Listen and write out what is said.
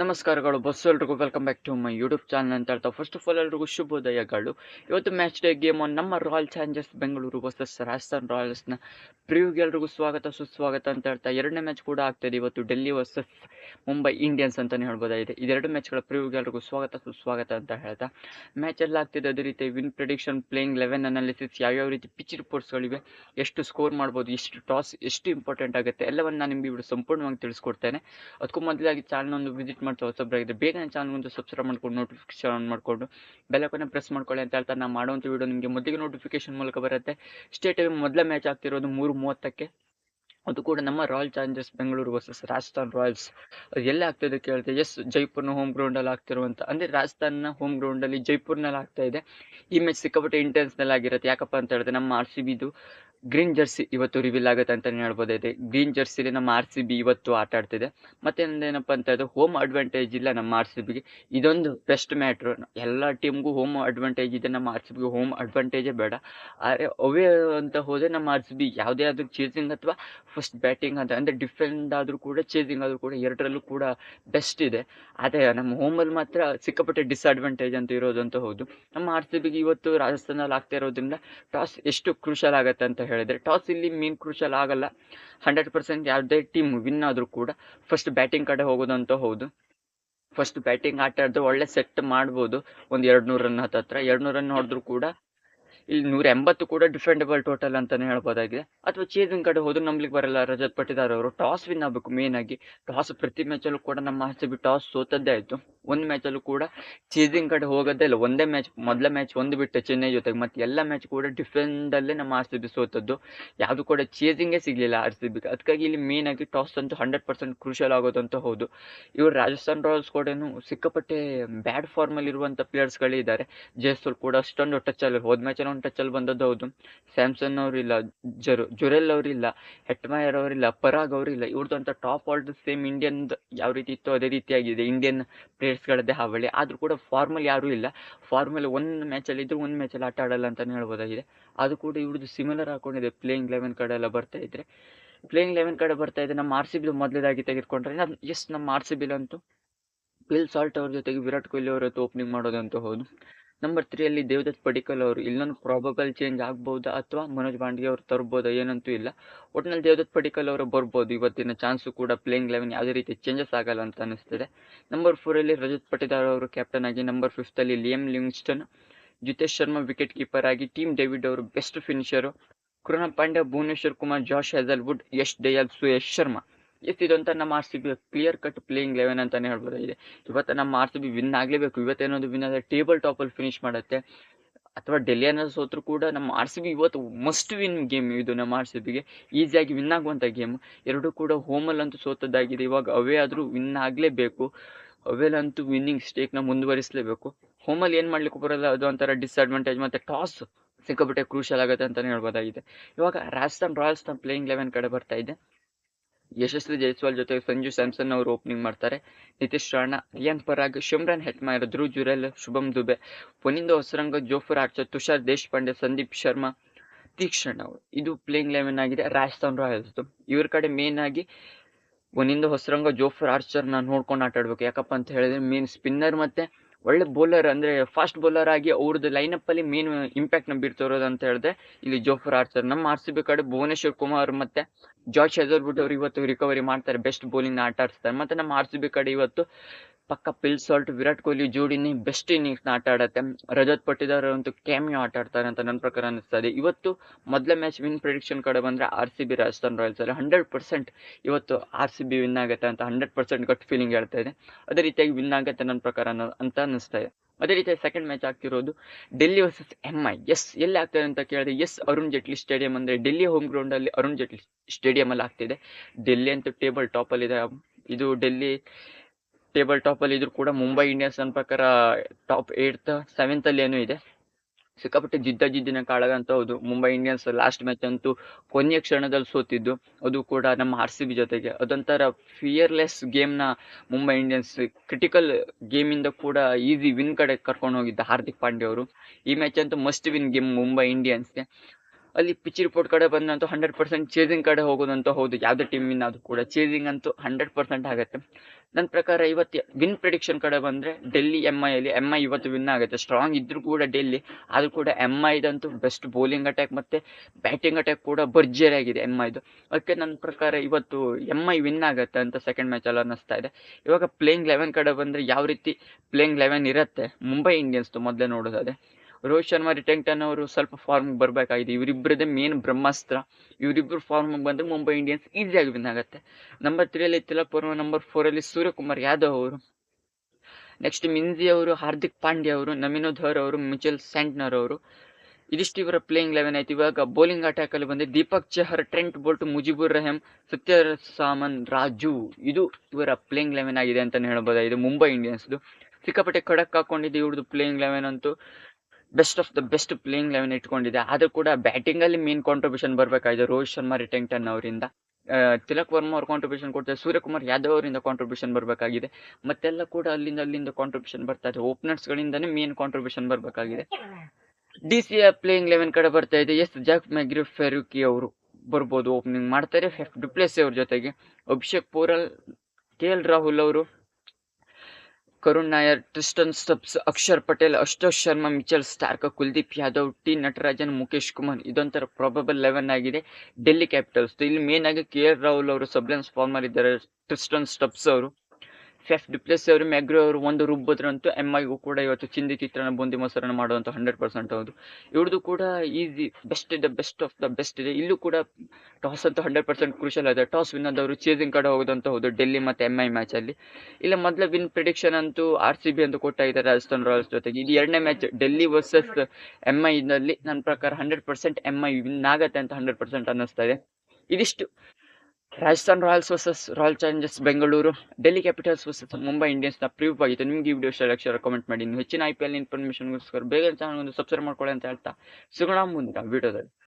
ನಮಸ್ಕಾರಗಳು, ಬಸ್ ಎಲ್ರಿಗೂ welcome back to my YouTube channel ಅಂತ ಹೇಳ್ತಾ ಫಸ್ಟ್ ಆಫ್ ಆಲ್ ಎಲ್ರಿಗೂ ಶುಭೋದಯಗಳು. ಇವತ್ತು ಮ್ಯಾಚ್ ಡೇ ಗೇಮ್ ನಮ್ಮ Royal Challengers Bengaluru versus Rajasthan ರಾಯಲ್ಸ್ನ ಪ್ರಿವ್ಗೆ ಎಲ್ರಿಗೂ ಸ್ವಾಗತ, ಸುಸ್ವಾಗತ ಅಂತ ಹೇಳ್ತಾ, ಎರಡನೇ ಮ್ಯಾಚ್ ಕೂಡ ಆಗ್ತಾಯಿದೆ ಇವತ್ತು ಡೆಲ್ಲಿ ವರ್ಸಸ್ ಮುಂಬೈ ಇಂಡಿಯನ್ಸ್ ಅಂತಲೇ ಹೇಳ್ಬೋದಾಗಿದೆ. ಇದೆರಡು ಮ್ಯಾಚ್ಗಳ ಪ್ರಿವ್ಗೆ ಎಲ್ರಿಗೂ ಸ್ವಾಗತ, ಸುಸ್ವಾಗತ ಅಂತ ಹೇಳ್ತಾ ಮ್ಯಾಚ್ ಎಲ್ಲ ಆಗ್ತಿದೆ, ಅದೇ ರೀತಿ win prediction playing eleven analysis ಯಾವ್ಯಾವ ರೀತಿ ಪಿಚ್ ರಿಪೋರ್ಟ್ಸ್ಗಳಿವೆ ಎಷ್ಟು ಸ್ಕೋರ್ ಮಾಡ್ಬೋದು, ಎಷ್ಟು ಟಾಸ್ ಎಷ್ಟು ಇಂಪಾರ್ಟೆಂಟ್ ಆಗುತ್ತೆ, ಎಲ್ಲವನ್ನು ನಾನು ನಿಮಗೆ ಸಂಪೂರ್ಣವಾಗಿ ತಿಳಿಸ್ಕೊಡ್ತೇನೆ. ಅದಕ್ಕೂ ಮೊದಲಾಗಿ ಚಾನಲ್ ಒಂದು ವಿಸಿಟ್ ಮಾಡ್ತಾ ಇದ್ರೆ ಬೇಗ ನನ್ನ ಚಾನಲ್ ಒಂದು ಸಬ್ಸ್ಕ್ರೈಬ್ ಮಾಡ್ಕೊಂಡು ನೋಟಿಫಿಕೇಶನ್ ಆನ್ ಮಾಡಿಕೊಂಡು ಬೆಲ್ಲಕ್ಕನ್ನು ಪ್ರೆಸ್ ಮಾಡ್ಕೊಳ್ಳಿ ಅಂತ ಹೇಳ್ತಾ ನಾನು ಮಾಡುವಂಥ ವಿಡಿಯೋ ನಿಮಗೆ ಮೊದಲಿಗೆ ನೋಟಿಫಿಕೇಶನ್ ಮೂಲಕ ಬರುತ್ತೆ. ಸ್ಟೇಟ್ ಮೊದಲ ಮ್ಯಾಚ್ ಆಗ್ತಿರೋದು ಮೂರು ಮೂವತ್ತಕ್ಕೆ. ಅದು ಕೂಡ ನಮ್ಮ Royal Challengers Bengaluru versus Rajasthan Royals ಅದು ಎಲ್ಲ ಆಗ್ತಿದೆ ಕೇಳಿದೆ ಎಸ್ ಜೈಪುರ್ನ ಹೋಮ್ ಗ್ರೌಂಡಲ್ಲಿ ಆಗ್ತಿರುವಂಥ ಅಂದರೆ ರಾಜಸ್ಥಾನ್ನ ಹೋಮ್ ಗ್ರೌಂಡಲ್ಲಿ ಜೈಪುರ್ನಲ್ಲಿ ಆಗ್ತಾ ಇದೆ. ಈ ಮ್ಯಾಚ್ ಸಿಕ್ಕಾಪಟ್ಟೆ ಇಂಟೆನ್ಸ್ನಲ್ಲಿ ಆಗಿರುತ್ತೆ ಯಾಕಪ್ಪ ಅಂತ ಹೇಳಿದ್ರೆ ನಮ್ಮ ಆರ್ ಸಿ ಬಿದು ಗ್ರೀನ್ ಜರ್ಸಿ ಇವತ್ತು ರಿವೀಲ್ ಆಗುತ್ತೆ ಅಂತಲೇ ಹೇಳ್ಬೋದೈತೆ ಗ್ರೀನ್ ಜರ್ಸಿಲಿ ನಮ್ಮ ಆರ್ ಸಿ ಬಿ ಇವತ್ತು ಆಟ ಆಡ್ತಿದೆ. ಮತ್ತೇನಪ್ಪ ಅಂತ ಹೇಳಿದ್ರೆ ಹೋಮ್ ಅಡ್ವಾಂಟೇಜ್ ಇಲ್ಲ ನಮ್ಮ ಆರ್ ಸಿ ಬಿಗೆ ಇದೊಂದು ಬೆಸ್ಟ್ ಮ್ಯಾಟ್ರು ಎಲ್ಲ ಟೀಮ್ಗೂ ಹೋಮ್ ಅಡ್ವಾಂಟೇಜ್ ಇದೆ, ನಮ್ಮ ಆರ್ ಸಿ ಬಿಗೆ ಹೋಮ್ ಅಡ್ವಾಂಟೇಜೇ ಬೇಡ. ಆದರೆ ಅವೇ ಅಂತ ಹೋದರೆ ನಮ್ಮ ಆರ್ ಸಿ ಬಿ ಯಾವುದೇ ಆದರೂ ಚೇಸಿಂಗ್ ಅಥವಾ ಫಸ್ಟ್ ಬ್ಯಾಟಿಂಗ್ ಅಂತ ಅಂದರೆ ಡಿಫೆಂಡ್ ಆದರೂ ಕೂಡ ಚೇಸಿಂಗ್ ಆದರೂ ಕೂಡ, ಎರಡರಲ್ಲೂ ಕೂಡ ಬೆಸ್ಟ್ ಇದೆ. ಆದರೆ ನಮ್ಮ ಹೋಮಲ್ಲಿ ಮಾತ್ರ ಸಿಕ್ಕಾಪಟ್ಟೆ ಡಿಸ್ಅಡ್ವಾಂಟೇಜ್ ಅಂತ ಇರೋದು ಅಂತ ಹೌದು. ನಮ್ಮ ಆರ್ ಸಿ ಬಿಗೆ ಇವತ್ತು ರಾಜಸ್ಥಾನಲ್ಲಿ ಆಗ್ತಾ ಇರೋದ್ರಿಂದ ಟಾಸ್ ಎಷ್ಟು ಕ್ರೂಷಲ್ ಆಗುತ್ತೆ ಅಂತ ಹೇಳಿದರೆ, ಟಾಸ್ ಇಲ್ಲಿ ಮೀನ್ ಕ್ರೂಷಲ್ ಆಗಲ್ಲ. ಹಂಡ್ರೆಡ್ ಪರ್ಸೆಂಟ್ ಯಾವುದೇ ಟೀಮ್ ವಿನ್ ಆದರೂ ಕೂಡ ಫಸ್ಟ್ ಬ್ಯಾಟಿಂಗ್ ಕಡೆ ಹೋಗೋದಂತ ಹೌದು. ಫಸ್ಟ್ ಬ್ಯಾಟಿಂಗ್ ಆಟ ಆಡಿದ್ರೆ ಒಳ್ಳೆ ಸೆಟ್ ಮಾಡ್ಬೋದು. ಒಂದು ಎರಡು ನೂರು ರನ್ ಹತ್ತತ್ರ. ಎರಡು ನೂರು ರನ್ ಹೊಡೆದ್ರು ಕೂಡ ಇಲ್ಲಿ ನೂರ ಎಂಬತ್ತು ಕೂಡ ಡಿಫೆಂಡಬಲ್ ಟೋಟಲ್ ಅಂತಾನೆ ಹೇಳ್ಬೋದಾಗಿದೆ. ಅಥವಾ ಚೇಸಿಂಗ್ ಕಡೆ ಹೋದ್ರೆ ನಂಬಲಿಕ್ಕೆ ಬರಲ್ಲ, ರಜತ್ ಪಟ್ಟಿದಾರ್ ಅವರು. ಟಾಸ್ ವಿನ್ ಆಗಬೇಕು ಮೇನ್ ಆಗಿ. ಟಾಸ್ ಪ್ರತಿ ಮ್ಯಾಚಲ್ಲೂ ಕೂಡ ನಮ್ಮ ಆರ್ ಬಿ ಟಾಸ್ ಸೋತದ್ದೇ ಆಯಿತು. ಒಂದು ಮ್ಯಾಚಲ್ಲೂ ಕೂಡ ಚೇಸಿಂಗ್ ಕಡೆ ಹೋಗೋದೇ ಇಲ್ಲ. ಒಂದೇ ಮ್ಯಾಚ್ ಮೊದಲ ಮ್ಯಾಚ್ ಒಂದು ಬಿಟ್ಟೆ ಚೆನ್ನೈ ಜೊತೆಗೆ. ಮತ್ತೆ ಎಲ್ಲ ಮ್ಯಾಚ್ ಕೂಡ ಡಿಫೆಂಡಲ್ಲೇ ನಮ್ಮ ಆರ್ ಸಿ ಬಿ ಸೋತದ್ದು. ಯಾವುದು ಕೂಡ ಚೇಸಿಂಗೇ ಸಿಗಲಿಲ್ಲ ಆರ್ ಸಿ ಬಿಗೆ ಅದಕ್ಕಾಗಿ ಇಲ್ಲಿ ಮೇನ್ ಆಗಿ ಟಾಸ್ ಅಂತೂ ಹಂಡ್ರೆಡ್ ಪರ್ಸೆಂಟ್ ಕ್ರೂಷಲ್ ಆಗೋದಂತ ಹೌದು. ಇವರು ರಾಜಸ್ಥಾನ್ ರಾಯಲ್ಸ್ ಕೂಡ ಸಿಕ್ಕಾಪಟ್ಟೆ ಬ್ಯಾಡ್ ಫಾರ್ಮಲ್ಲಿ ಇರುವಂಥ ಪ್ಲೇಯರ್ಸ್ಗಳೇ ಇದ್ದಾರೆ. ಕೂಡ ಅಷ್ಟೊಂದು ಟಚ್ಚಲ್ಲಿ ಹೋದ ಮ್ಯಾಚಲ್ಲಿ ಒಂದು ಟಚ್ಚಲ್ಲಿ ಬಂದದ್ದು ಹೌದು. ಸ್ಯಾಮ್ಸನ್ ಅವರಿಲ್ಲ ಜರು, ಜುರೆಲ್ ಅವರಿಲ್ಲ ಹೆಟ್ಮಯರ್ ಅವರಿಲ್ಲ ಪರಾಗ್ ಅವರಿಲ್ಲ ಇವ್ರದ್ದು ಅಂತ ಟಾಪ್ ಆಲ್ಡ್ ಸೇಮ್ ಇಂಡಿಯನ್ ಯಾವ ರೀತಿ ಇತ್ತು ಅದೇ ರೀತಿಯಾಗಿದೆ. ಇಂಡಿಯನ್ ಪ್ಲೇಯರ್ಸ್ಗಳದ್ದೇ ಹಾವಳಿ. ಆದರೂ ಕೂಡ ಫಾರ್ಮಲ್ ಯಾರೂ ಇಲ್ಲ. ಫಾರ್ಮಲ್ ಒಂದು ಮ್ಯಾಚಲ್ಲಿ ಇದ್ದರೂ ಒಂದು ಮ್ಯಾಚಲ್ಲಿ ಆಟ ಆಡಲ್ಲ ಅಂತಲೇ ಹೇಳ್ಬೋದಾಗಿದೆ. ಅದು ಕೂಡ ಇವ್ರದ್ದು ಸಿಮಿಲರ್ ಹಾಕೊಂಡಿದೆ. ಪ್ಲೇಯಿಂಗ್ ಲೆವೆನ್ ಕಡೆ ಎಲ್ಲ ಬರ್ತಾ ಇದ್ದರೆ ಪ್ಲೇಯಿಂಗ್ ಲೆವೆನ್ ಕಡೆ ಬರ್ತಾ ಇದೆ ನಮ್ಮ ಆರ್ ಸಿ ಬಿದು ಮೊದಲೇದಾಗಿ ತೆಗೆದುಕೊಂಡ್ರೆ ನಮ್ಮ ಎಸ್ ನಮ್ಮ ಆರ್ ಸಿ ಅಂತೂ ಬಿಲ್ ಸಾಲ್ಟ್ ಅವ್ರ ಜೊತೆಗೆ ವಿರಾಟ್ ಕೊಹ್ಲಿ ಅವರ ಓಪನಿಂಗ್ ಮಾಡೋದಂತೂ ಹೌದು. ನಂಬರ್ ತ್ರೀಯಲ್ಲಿ ದೇವದತ್ ಪಡಿಕಲ್ ಅವರು, ಇಲ್ಲೊಂದು ಪ್ರಾಬಬಲ್ ಚೇಂಜ್ ಆಗ್ಬೋದಾ ಅಥವಾ ಮನೋಜ್ ಪಾಂಡ್ಗೆ ಅವರು ತರ್ಬೋದಾ ಏನಂತೂ ಇಲ್ಲ. ಒಟ್ಟಿನಲ್ಲಿ ದೇವದತ್ ಪಡಿಕಲ್ ಅವರು ಬರ್ಬೋದು, ಇವತ್ತಿನ ಚಾನ್ಸು ಕೂಡ ಪ್ಲೇಯಿಂಗ್ ಲೆವೆನ್ ಯಾವುದೇ ರೀತಿ ಚೇಂಜಸ್ ಆಗಲ್ಲ ಅಂತ ಅನಿಸ್ತದೆ ನಂಬರ್ ಫೋರಲ್ಲಿ ರಜತ್ ಪಟೇದಾರ್ ಅವರು ಕ್ಯಾಪ್ಟನ್ ಆಗಿ number ಫಿಫ್ತಲ್ಲಿ Liam Livingstone Jitesh Sharma wicket keeper ಆಗಿ ಟೀಮ್ ಡೇವಿಡ್ ಅವರು best ಫಿನಿಷರು Krunal Pandya, Bhuvneshwar Kumar Josh Hazlewood Yash Dayal, Suyash Sharma. Yes ಇದೊಂಥರ ನಮ್ಮ R C B clear cut playing eleven ಅಂತಲೇ ಹೇಳ್ಬೋದಾಗಿದೆ ಇವತ್ತು ನಮ್ಮ ಆರ್ ಸಿ ಬಿ ವಿನ್ ಆಗಲೇಬೇಕು. ಇವತ್ತೇನೋದು ವಿನ್ ಆದರೆ ಟೇಬಲ್ ಟಾಪಲ್ಲಿ ಫಿನಿಶ್ ಮಾಡುತ್ತೆ. ಅಥವಾ ಡೆಲ್ಲಿ ಅನ್ನೋದು ಸೋತ್ರು ಕೂಡ ನಮ್ಮ ಆರ್ ಸಿ ಬಿ ಇವತ್ತು ಮಸ್ಟ್ ವಿನ್ ಗೇಮ್ ಇದು ನಮ್ಮ ಆರ್ ಸಿ ಬಿಗೆ ಈಸಿಯಾಗಿ ವಿನ್ ಆಗುವಂಥ ಗೇಮ್ ಎರಡೂ ಕೂಡ ಹೋಮಲ್ಲಂತೂ ಸೋತದ್ದಾಗಿದೆ. ಇವಾಗ ಅವೇ ಆದರೂ ವಿನ್ ಆಗಲೇಬೇಕು. ಅವೇಲಂತೂ ವಿನ್ನಿಂಗ್ ಸ್ಟೇಕ್ನ ಮುಂದುವರಿಸಲೇಬೇಕು. ಹೋಮಲ್ಲಿ ಏನು ಮಾಡ್ಲಿಕ್ಕೆ ಬರೋಲ್ಲ. ಅದು ಒಂಥರ ಡಿಸ್ಅಡ್ವಾಂಟೇಜ್ ಮತ್ತು ಟಾಸ್ ಸಿಕ್ಕಾಪಟ್ಟೆ ಕ್ರೂಷಲ್ ಆಗುತ್ತೆ ಅಂತಲೇ ಹೇಳ್ಬೋದಾಗಿದೆ. ಇವಾಗ ರಾಜಸ್ಥಾನ್ ರಾಯಲ್ಸ್ ತಮ್ಮ ಪ್ಲೇಯಿಂಗ್ ಲೆವೆನ್ ಕಡೆ ಬರ್ತಾ ಇದೆ. ಯಶಸ್ವಿ ಜೈಸ್ವಾಲ್ ಜೊತೆಗೆ ಸಂಜು ಸ್ಯಾಮ್ಸನ್ ಅವರು ಓಪನಿಂಗ್ ಮಾಡ್ತಾರೆ. Nitish Rana, Riyan Parag, Shimron Hetmyer Dhruv Jurel Shubham Dube, Wanindu Hasaranga, Jofra Archer, Tushar Deshpande, Sandeep Sharma Theekshana ಇದು ಪ್ಲೇಯಿಂಗ್ ಲೆವೆನ್ ಆಗಿದೆ. ರಾಜಸ್ಥಾನ್ ರಾಯಲ್ಸ್ದು ಇವ್ರ ಕಡೆ ಮೇನ್ ಆಗಿ ಒನಿಂದ ಹೊಸರಂಗ, ಜೋಫರ್ ಆರ್ಚರ್ ಆರ್ಚರ್ನ ನೋಡ್ಕೊಂಡು ಆಟ ಆಡ್ಬೇಕು. ಯಾಕಪ್ಪ ಅಂತ ಹೇಳಿದ್ರೆ ಮೇನ್ ಸ್ಪಿನ್ನರ್ ಮತ್ತೆ ಒಳ್ಳೆ ಬೌಲರ್ ಅಂದ್ರೆ ಫಾಸ್ಟ್ ಬೌಲರ್ ಆಗಿ ಅವ್ರದ್ದು ಲೈನಪ್ಪಲ್ಲಿ ಮೇನ್ನ ಬೀರ್ತಿರೋದು ಅಂತ ಹೇಳಿದ್ರೆ ಇಲ್ಲಿ ಜೋಫರ್ ಆರ್ಚರ್ ನಮ್ಮ ಆರ್ ಸಿ ಬಿ ಕಡೆ ಭುವನೇಶ್ವರ್ ಕುಮಾರ್ ಮತ್ತೆ ಜಾರ್ಜ್ ಹೆಜರ್ವುಡ್ ಅವರು ಇವತ್ತು ರಿಕವರಿ ಮಾಡ್ತಾರೆ ಬೆಸ್ಟ್ ಬೌಲಿಂಗ್ ಆಟ ಆಡಿಸ್ತಾರೆ. ಮತ್ತೆ ನಮ್ಮ ಆರ್ ಸಿ ಬಿ ಕಡೆ ಇವತ್ತು ಪಕ್ಕ ಪಿಲ್ ಸಾಲ್ಟ್ ವಿರಾಟ್ ಕೊಹ್ಲಿ ಜೋಡಿನಿ ಬೆಸ್ಟ್ ಇನ್ನಿಂಗ್ಸ್ನ ಆಟ ಆಡುತ್ತೆ. ರಜತ್ ಪಟ್ಟಿದಾರ್ ಅಂತೂ ಕ್ಯಾಮಿಯೋ ಆಟ ಆಡ್ತಾರೆ ಅಂತ ನನ್ನ ಪ್ರಕಾರ ಅನಿಸ್ತದೆ ಇವತ್ತು ಮೊದಲ ಮ್ಯಾಚ್ ವಿನ್ ಪ್ರಿಡಿಕ್ಷನ್ ಕಡೆ ಬಂದರೆ R C B Rajasthan Royals ಅಲ್ಲಿ ಹಂಡ್ರೆಡ್ ಪರ್ಸೆಂಟ್ ಇವತ್ತು ಆರ್ ಸಿ ಬಿ ವಿನ್ ಆಗುತ್ತೆ ಅಂತ ಹಂಡ್ರೆಡ್ ಪರ್ಸೆಂಟ್ ಗಟ್ ಫೀಲಿಂಗ್ ಹೇಳ್ತಾ ಇದೆ. ಅದೇ ರೀತಿಯಾಗಿ ವಿನ್ ಆಗುತ್ತೆ ನನ್ನ ಪ್ರಕಾರ ಅಂತ ಅನ್ನಿಸ್ತಾ ಇದೆ. ಅದೇ ರೀತಿ ಸೆಕೆಂಡ್ ಮ್ಯಾಚ್ ಆಗ್ತಿರೋದು Delhi versus M I yes ಎಲ್ಲಿ ಆಗ್ತದೆ ಅಂತ ಕೇಳಿದ್ರೆ ಎಸ್ ಅರುಣ್ ಜೇಟ್ಲಿ ಸ್ಟೇಡಿಯಂ ಅಂದರೆ ಡೆಲ್ಲಿ ಹೋಮ್ ಗ್ರೌಂಡಲ್ಲಿ ಅರುಣ್ ಜೇಟ್ಲಿ ಸ್ಟೇಡಿಯಮಲ್ಲಿ ಆಗ್ತಿದೆ. ಡೆಲ್ಲಿ ಅಂತೂ ಟೇಬಲ್ ಟಾಪ್ ಅಲ್ಲಿ ಇದೆ. ಇದು ಡೆಲ್ಲಿ ಟೇಬಲ್ ಟಾಪಲ್ಲಿ ಇದ್ರು ಕೂಡ ಮುಂಬೈ ಇಂಡಿಯನ್ಸ್ ನನ್ನ ಪ್ರಕಾರ ಟಾಪ್ ಏಟ್ ಸೆವೆಂತ್ ಅಲ್ಲಿ ಏನೂ ಇದೆ. ಸಿಕ್ಕಾಪಟ್ಟೆ ಜಿದ್ದ ಜಿದ್ದಿನ ಕಾಳಗ ಅಂತ ಹೌದು. ಮುಂಬೈ ಇಂಡಿಯನ್ಸ್ ಲಾಸ್ಟ್ ಮ್ಯಾಚ್ ಅಂತೂ ಕೊನೆಯ ಕ್ಷಣದಲ್ಲಿ ಸೋತಿದ್ದು. ಅದು ಕೂಡ ನಮ್ಮ ಆರ್ ಸಿ ಬಿ ಜೊತೆಗೆ. ಅದೊಂಥರ ಫಿಯರ್ಲೆಸ್ ಗೇಮ್ನ ಮುಂಬೈ ಇಂಡಿಯನ್ಸ್ ಕ್ರಿಟಿಕಲ್ ಗೇಮಿಂದ ಕೂಡ ಈಸಿ ವಿನ್ ಕಡೆ ಕರ್ಕೊಂಡು ಹೋಗಿದ್ದ ಹಾರ್ದಿಕ್ ಪಾಂಡ್ಯ ಅವರು. ಈ ಮ್ಯಾಚ್ ಅಂತೂ ಮಸ್ಟ್ ವಿನ್ ಗೇಮ್ ಮುಂಬೈ ಇಂಡಿಯನ್ಸ್ಗೆ. ಅಲ್ಲಿ ಪಿಚ್ ರಿಪೋರ್ಟ್ ಕಡೆ ಬಂದಂತೂ ಹಂಡ್ರೆಡ್ ಪರ್ಸೆಂಟ್ ಚೇಸಿಂಗ್ ಕಡೆ ಹೋಗೋದಂತೂ ಹೌದು. ಯಾವುದೇ ಟೀಮ್ ವಿನ್ ಆದರೂ ಕೂಡ ಚೇಸಿಂಗ್ ಅಂತೂ ಹಂಡ್ರೆಡ್ ಪರ್ಸೆಂಟ್ ಆಗುತ್ತೆ. ನನ್ನ ಪ್ರಕಾರ ಇವತ್ತು ವಿನ್ ಪ್ರಿಡಿಕ್ಷನ್ ಕಡೆ ಬಂದರೆ ಡೆಲ್ಲಿ ಎಂ ಐ ಅಲ್ಲಿ ಎಂ ಐ ಇವತ್ತು ವಿನ್ ಆಗುತ್ತೆ. ಸ್ಟ್ರಾಂಗ್ ಇದ್ರೂ ಕೂಡ ಡೆಲ್ಲಿ, ಆದರೂ ಕೂಡ ಎಂ ಐದಂತೂ ಬೆಸ್ಟ್ ಬೌಲಿಂಗ್ ಅಟ್ಯಾಕ್ ಮತ್ತು ಬ್ಯಾಟಿಂಗ್ ಅಟ್ಯಾಕ್ ಕೂಡ ಭರ್ಜರಿ ಆಗಿದೆ ಎಂ ಐದು ಅದಕ್ಕೆ ನನ್ನ ಪ್ರಕಾರ ಇವತ್ತು ಎಂ ಐ ವಿನ್ ಆಗುತ್ತೆ ಅಂತ ಸೆಕೆಂಡ್ ಮ್ಯಾಚಲ್ಲಿ ಅನ್ನಿಸ್ತಾ ಇದೆ. ಇವಾಗ ಪ್ಲೇಯಿಂಗ್ ಲೆವೆನ್ ಕಡೆ ಬಂದರೆ ಯಾವ ರೀತಿ ಪ್ಲೇಯಿಂಗ್ ಲೆವೆನ್ ಇರುತ್ತೆ? ಮುಂಬೈ ಇಂಡಿಯನ್ಸ್ದು ಮೊದಲೇ ನೋಡೋದಾದ್ರೆ. ರೋಹಿತ್ ಶರ್ಮಾ ರಿಟೆಂಗ್ಟನ್ ಅವರು ಸ್ವಲ್ಪ ಫಾರ್ಮ್ಗೆ ಬರಬೇಕಾಗಿದೆ. ಇವರಿಬ್ಬರದೇ ಮೇನ್ ಬ್ರಹ್ಮಾಸ್ತ್ರ. ಇವರಿಬ್ಬರು ಫಾರ್ಮ್ ಬಂದರೆ ಮುಂಬೈ ಇಂಡಿಯನ್ಸ್ ಈಸಿಯಾಗಿ ವಿನ್ ಆಗುತ್ತೆ. ನಂಬರ್ ತ್ರೀಯಲ್ಲಿ ತಿಲಕ್ ನಂಬರ್ ಫೋರಲ್ಲಿ ಸೂರ್ಯಕುಮಾರ್ ಯಾದವ್ ಅವರು. ನೆಕ್ಸ್ಟ್ ಮಿನ್ಜಿ ಅವರು, ಹಾರ್ದಿಕ್ ಪಾಂಡ್ಯ ಅವರು ನಮಿನೋ ಧರ್ ಅವರು, ಮಿಚಲ್ ಸ್ಯಾಂಟ್ನರ್ ಅವರು. ಇದಿಷ್ಟು ಇವರ ಪ್ಲೇಯಿಂಗ್ ಲೆವೆನ್ ಆಯ್ತು. ಇವಾಗ ಬೌಲಿಂಗ್ ಅಟ್ಯಾಕ್ ಅಲ್ಲಿ ಬಂದ್ರೆ ದೀಪಕ್ ಚಹರ್, ಟ್ರೆಂಟ್ ಬೋಲ್ಟ್, ಮುಜಿಬುರ್ ರಹೀಮ್ ಸತ್ಯ ಸಾಮನ್, ರಾಜು. ಇದು ಇವರ ಪ್ಲೇಯಿಂಗ್ ಲೆವೆನ್ ಆಗಿದೆ ಅಂತಲೇ ಹೇಳ್ಬೋದಾಗಿದೆ ಮುಂಬೈ ಇಂಡಿಯನ್ಸ್ದು ಸಿಕ್ಕಾಪಟ್ಟೆ ಖಡಕ್ ಹಾಕೊಂಡಿದೆ ಇವ್ರದ್ದು ಪ್ಲೇಯಿಂಗ್ ಲೆವೆನ್ ಅಂತೂ. Best of the best playing eleven ಇಟ್ಕೊಂಡಿದೆ. ಆದ್ರೂ ಕೂಡ ಬ್ಯಾಟಿಂಗ್ ಅಲ್ಲಿ ಮೇನ್ ಕಾಂಟ್ರಿಬ್ಯೂಷನ್ ಬರಬೇಕಾಗಿದೆ. ರೋಹಿತ್ ಶರ್ಮಾ ರಿಟೆಂಗ್ಟನ್ ಅವರಿಂದ. ತಿಲಕ್ ವರ್ಮಾ ಅವ್ರ ಕಾಂಟ್ರಿಬ್ಯೂಷನ್ ಕೊಡ್ತಾರೆ ಸೂರ್ಯಕುಮಾರ್ ಯಾದವ್ ಅವರಿಂದ ಕಾಂಟ್ರಿಬ್ಯೂಷನ್ ಬರಬೇಕಾಗಿದೆ. ಮತ್ತೆಲ್ಲ ಕೂಡ ಅಲ್ಲಿಂದ ಅಲ್ಲಿಂದ ಕಾಂಟ್ರಿಬ್ಯೂಷನ್ ಬರ್ತಾ ಇದೆ. ಓಪನರ್ಸ್ ಗಳಿಂದಾನೇ ಮೇನ್ ಕಾಂಟ್ರಿಬ್ಯೂಷನ್ ಬರಬೇಕಾಗಿದೆ. ಡಿ ಸಿ ಪ್ಲೇಯಿಂಗ್ ಲೆವೆನ್ ಕಡೆ ಬರ್ತಾ ಇದೆ. ಎಸ್ ಜಾಕ್ ಮ್ಯಾಗ್ರಿ ಫೆರೂಕಿ ಅವರು ಬರ್ಬೋದು ಓಪನಿಂಗ್ ಮಾಡ್ತಾರೆ. ಡುಪ್ಲೆಸಿ ಅವ್ರ ಜೊತೆಗೆ. ಅಭಿಷೇಕ್ ಪೋರಲ್ ಕೆ ಎಲ್ ರಾಹುಲ್ ಅವರು Karun Nair Tristan Stubbs Axar Patel Ashutosh Sharma Mitchell Starc Kuldeep Yadav T Natarajan Mukesh Kumar ಇದೊಂಥರ ಪ್ರಾಬಬಲ್ ಲೆವೆನ್ ಆಗಿದೆ. ಡೆಲ್ಲಿ ಕ್ಯಾಪಿಟಲ್ಸ್. ಇಲ್ಲಿ ಮೇನ್ ಆಗಿ ಕೆ ಎಲ್ ರಾಹುಲ್ ಅವರು ಸಬ್ಲೆನ್ಸ್ ಫಾರ್ಮರ್ ಇದ್ದಾರೆ. ಟ್ರಿಸ್ಟನ್ ಸ್ಟಬ್ಸ್ ಅವರು. ಫೆಫ್ ಡಿಪ್ಲೆಸ್ ಅವರು ಮೆಗ್ರೋ ಅವರು, ಒಂದು ರುಬ್ಬದ್ರಂತೂ ಎಂ ಐಗೂ ಕೂಡ ಇವತ್ತು ಚಿಂದಿ ಚಿತ್ರನ ಬೂಂದಿ ಮೊಸರನ್ನ ಮಾಡುವಂಥ ಹಂಡ್ರೆಡ್ ಪರ್ಸೆಂಟ್ ಹೌದು. ಇವ್ರದ್ದು ಕೂಡ easy best the best of the best ಇದೆ. ಇಲ್ಲೂ ಕೂಡ ಟಾಸ್ ಅಂತೂ ಹಂಡ್ರೆಡ್ ಪರ್ಸೆಂಟ್ ಕ್ರೂಷಲ್ ಇದೆ. ಟಾಸ್ ವಿನ್ ಆದವರು ಚೇಸಿಂಗ್ ಕಡೆ ಹೋಗೋದಂತ ಹೌದು ಡೆಲ್ಲಿ ಮತ್ತು ಎಂ ಐ ಮ್ಯಾಚಲ್ಲಿ ಇಲ್ಲ, ಮೊದಲ ವಿನ್ ಪ್ರಿಡಿಕ್ಷನ್ ಅಂತೂ ಆರ್ ಸಿ ಬಿ ಅಂತ ಕೊಟ್ಟಾಗಿದೆ ರಾಜಸ್ಥಾನ್ ರಾಯಲ್ಸ್ ಜೊತೆಗೆ. ಇದು ಎರಡನೇ ಮ್ಯಾಚ್ ಡೆಲ್ಲಿ ವರ್ಸಸ್ ಎಂ ಐನಲ್ಲಿ ನನ್ನ ಪ್ರಕಾರ hundred percent M I win ಆಗತ್ತೆ ಅಂತ ಹಂಡ್ರೆಡ್ ಪರ್ಸೆಂಟ್ ಅನ್ನಿಸ್ತಾ ಇದೆ. ಇದಿಷ್ಟು. Rajasthan Royals versus Royal Challengers, Bengaluru, Delhi Capitals versus Mumbai ಇಂಡಿಯನ್ಸ್ನ preview ಆಗಿತ್ತು. ನಿಮಗೆ ಈ ವಿಡಿಯೋ ಇಷ್ಟ ಲಕ್ಷ ಕಮೆಂಟ್ ಮಾಡಿ. ನೀವು ಹೆಚ್ಚಿನ ಐ ಪಿ ಎಲ್ ಇನ್ಫಾರ್ಮೇಷನ್ಗೋಸ್ಕರ ಬೇಗ ಚಾನಲ್ ಒಂದು ಸಬ್ಸ್ಕ್ರೈಬ್ ಮಾಡ್ಕೊಳ್ಳಿ ಅಂತ ಹೇಳ್ತಾ. ಸಿಗೋಣ ಮುಂದಿನ ವಿಡಿಯೋದಲ್ಲಿ